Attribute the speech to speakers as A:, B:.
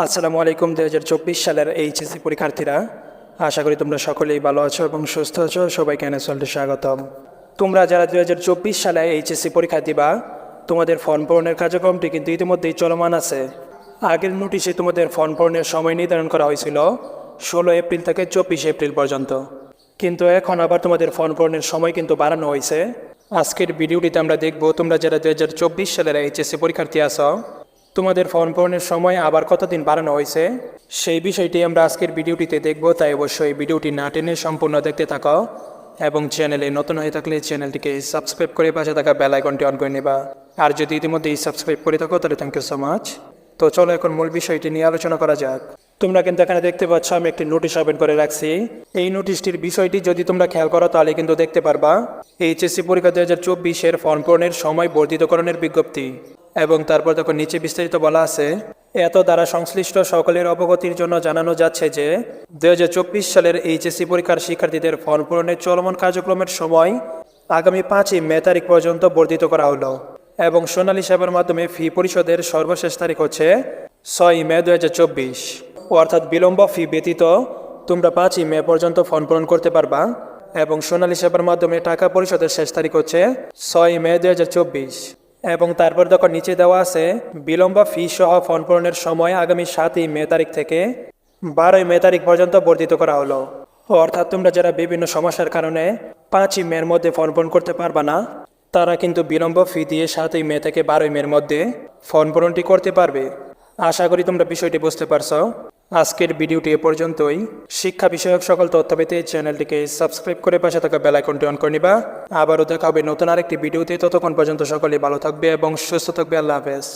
A: আসসালামু আলাইকুম দু হাজার চব্বিশ সালের এইচএসসি পরীক্ষার্থীরা। আশা করি তোমরা সকলেই ভালো আছো এবং সুস্থ আছো। সবাইকে এনএসএলটি স্বাগতম। তোমরা যারা দু হাজার চব্বিশ সালে এইচএসসি পরীক্ষা দিবা, তোমাদের ফর্ম পূরণের কার্যক্রমটি কিন্তু ইতিমধ্যেই চলমান আছে। আগের নোটিশে তোমাদের ফর্ম পূরণের সময় নির্ধারণ করা হয়েছিল, ষোলো এপ্রিল থেকে চব্বিশ এপ্রিল পর্যন্ত। কিন্তু এখন আবার তোমাদের ফর্ম পূরণের সময় কিন্তু বাড়ানো হয়েছে। আজকের ভিডিওটিতে আমরা দেখব, তোমরা যারা দু হাজার চব্বিশ সালের এইচএসসি পরীক্ষার্থী আছো তোমাদের ফর্ম পূরণের সময় আবার কতদিন বাড়ানো হয়েছে? সেই বিষয়টি আমরা আজকের ভিডিওটিতে দেখব, তাই অবশ্যই ভিডিওটি না টেনে সম্পূর্ণ দেখতে থাকো এবং চ্যানেলে নতুন হয়ে থাকলে চ্যানেলটিকে সাবস্ক্রাইব করে পাশে থাকা বেল আইকনটি অন করে নেবা। আর যদি ইতিমধ্যেই সাবস্ক্রাইব করে থাকো, তাহলে থ্যাংক ইউ সো মাচ তো চলো এখন মূল বিষয়টি নিয়ে আলোচনা করা যাক। তোমরা কিন্তু এখানে দেখতে পাচ্ছ, আমি একটি নোটিশ ওপেন করে রাখছি। এই নোটিশটির বিষয়টি যদি তোমরা খেয়াল করো, তাহলে কিন্তু দেখতে পারবা। এইচএসসি পরীক্ষা দু হাজার চব্বিশের ফর্ম পূরণের সময় বর্ধিতকরণের বিজ্ঞপ্তি। এবং তারপর দেখো নিচে বিস্তারিত বলা আছে, এত দ্বারা সংশ্লিষ্ট সকলের অবগতির জন্য জানানো যাচ্ছে যে দু হাজার চব্বিশ সালের এইচএসসি পরীক্ষার শিক্ষার্থীদের ফর্ম পূরণের চলমান কার্যক্রমের সময় আগামী পাঁচই মে তারিখ পর্যন্ত বর্ধিত করা হলো। এবং সোনালী সেবার মাধ্যমে ফি পরিশোধের সর্বশেষ তারিখ হচ্ছে ছয় মে দু হাজার চব্বিশ। অর্থাৎ বিলম্ব ফি ব্যতীত তোমরা পাঁচই মে পর্যন্ত ফর্ম পূরণ করতে পারবা। এবং সোনালী সেবার মাধ্যমে টাকা পরিশোধের শেষ তারিখ হচ্ছে ছয় মে দু হাজার চব্বিশ। এবং তারপর দেখো নিচে দেওয়া আছে, বিলম্ব ফি সহ ফর্ম পূরণের সময় আগামী সাতই মে তারিখ থেকে বারোই মে তারিখ পর্যন্ত বর্ধিত করা হলো। অর্থাৎ তোমরা যারা বিভিন্ন সমস্যার কারণে পাঁচই মের মধ্যে ফর্ম পূরণ করতে পারবা না, তারা কিন্তু বিলম্ব ফি দিয়ে সাতই মে থেকে বারোই মের মধ্যে ফর্ম পূরণটি করতে পারবে। আশা করি তোমরা বিষয়টি বুঝতে পারছ। আজকের ভিডিওটি এ পর্যন্তই। শিক্ষা বিষয়ক সকল তথ্য পেতে চ্যানেলটিকে সাবস্ক্রাইব করে পাশে থাকা বেল আইকনটি অন করে নিবা। আবারও দেখা হবে নতুন আরেকটি ভিডিওতে। ততক্ষণ পর্যন্ত সকলে ভালো থাকবে এবং সুস্থ থাকবে। আল্লাহ হাফেজ।